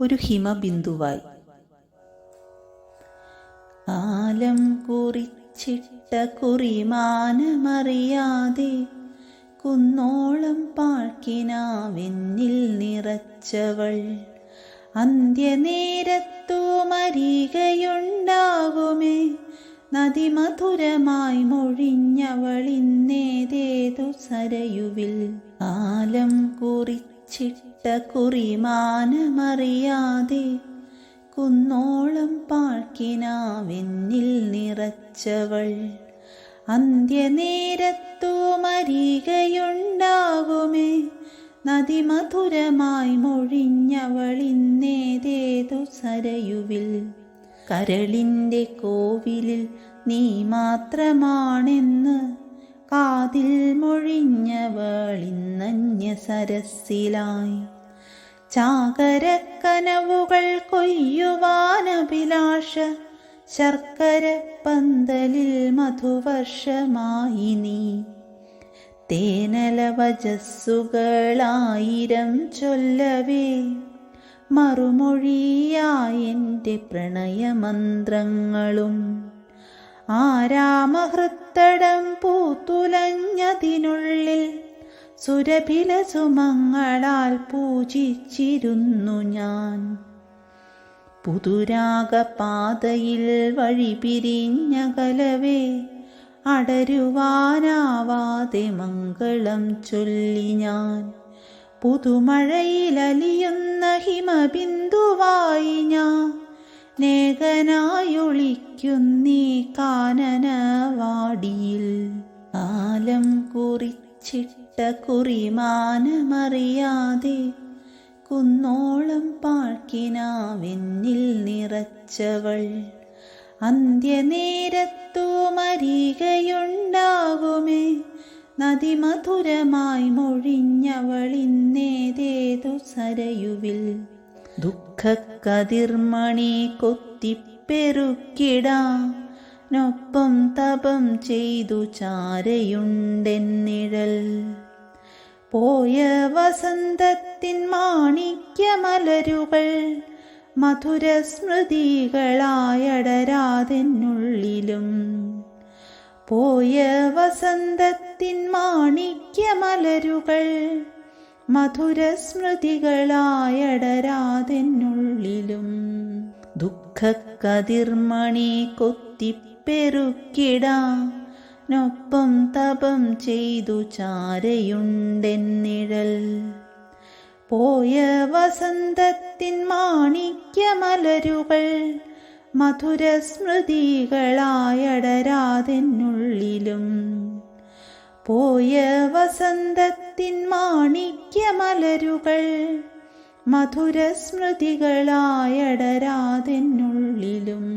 ഒരു ഹിമബിന്ദുവായി. ആലം കുറിച്ചിട്ട കുറിമാനമറിയാതെ കുന്നോളം പാഴ്ക്കിനാവെന്നിൽ നിറച്ചവൾ. അന്ത്യനേരത്തു മരികയുണ്ടാകുമേ നദിമധുരമായി മൊഴിഞ്ഞവളിന്നേതേതു സരയുവിൽ. ആലം കുറിച്ചിട്ട കുറിമാനമറിയാതെ കുന്നോളം പാഴ്ക്കിനാവെന്നിൽ നിറച്ചവൾ. അന്ത്യനേരത്തു മരികയുണ്ടാകുമേ നദിമധുരമായി മൊഴിഞ്ഞവളിന്നേതേതു സരയുവിൽ. കരളിന്റെ കോവിലിൽ നീ മാത്രമാണെന്ന് കാതിൽ മൊഴിഞ്ഞവളിന്നന്യ സരസിലായി ചാകരക്കനവുകൾ കൊയ്യുവാനഭിലാഷ ശർക്കര പന്തലിൽ മധുവർഷമായി നീ. തേനലവജസ്സുകളായിരം ചൊല്ലവേ മറുമൊഴിയായെന്റെ പ്രണയമന്ത്രങ്ങളും ആരാമഹൃത്തടം പൂത്തുലഞ്ഞതിനുള്ളിൽ സുരഭില സുമങ്ങളാൽ പൂജിച്ചിരുന്നു ഞാൻ. പുതുരാഗപാതയിൽ വഴി പിരിഞ്ഞകലവേ അടരുവാനാവാതെ മംഗളം ചൊല്ലി ഞാൻ. പുതുമഴയിലലിയുന്ന ഹിമബിന്ദുവായി ഞാൻ നേകനായൊളിക്കുന്നീ കാനനവാടിയിൽ ആലം കുറിച്ചിട്ട കുറിമാനമറിയാതെ കുന്നോളം പാഴ്ക്കിനാവെന്നിൽ നിറച്ചവൾ അന്ത്യനേരത്തു മരികയുണ്ടാകുമേ. നദിമധുരമായി മൊഴിഞ്ഞവളിന്നേതേതു സരയുവിൽ. ദുഃഖക്കതിർമണി കൊത്തിപ്പെരുക്കിടാനൊപ്പം തപം ചെയ്തു ചാരയുണ്ടെന്നിഴൽ. പോയ വസന്തത്തിൻ മാണിക്യമലരുകൾ മധുരസ്മൃതികളായടരാതെന്നുള്ളിലും. പോയ വസന്തത്തിൻ മാണിക്യമലരുകൾ മധുരസ്മൃതികളായടരാതെന്നുള്ളിലും ദുഃഖക്കതിർമണി കൊത്തിപ്പെരുക്കിടാനൊപ്പം തപം ചെയ്തു ചാരയുണ്ടെന്നിഴൽ. പോയ വസന്തത്തിൻ മാണിക്യമലരുകൾ മധുരസ്മൃതികളായടരാതെന്നുള്ളിലും പോയ വസന്തത്തിൻ മാണിക്യമലരുകൾ മധുരസ്മൃതികളായടരാതെന്നുള്ളിലും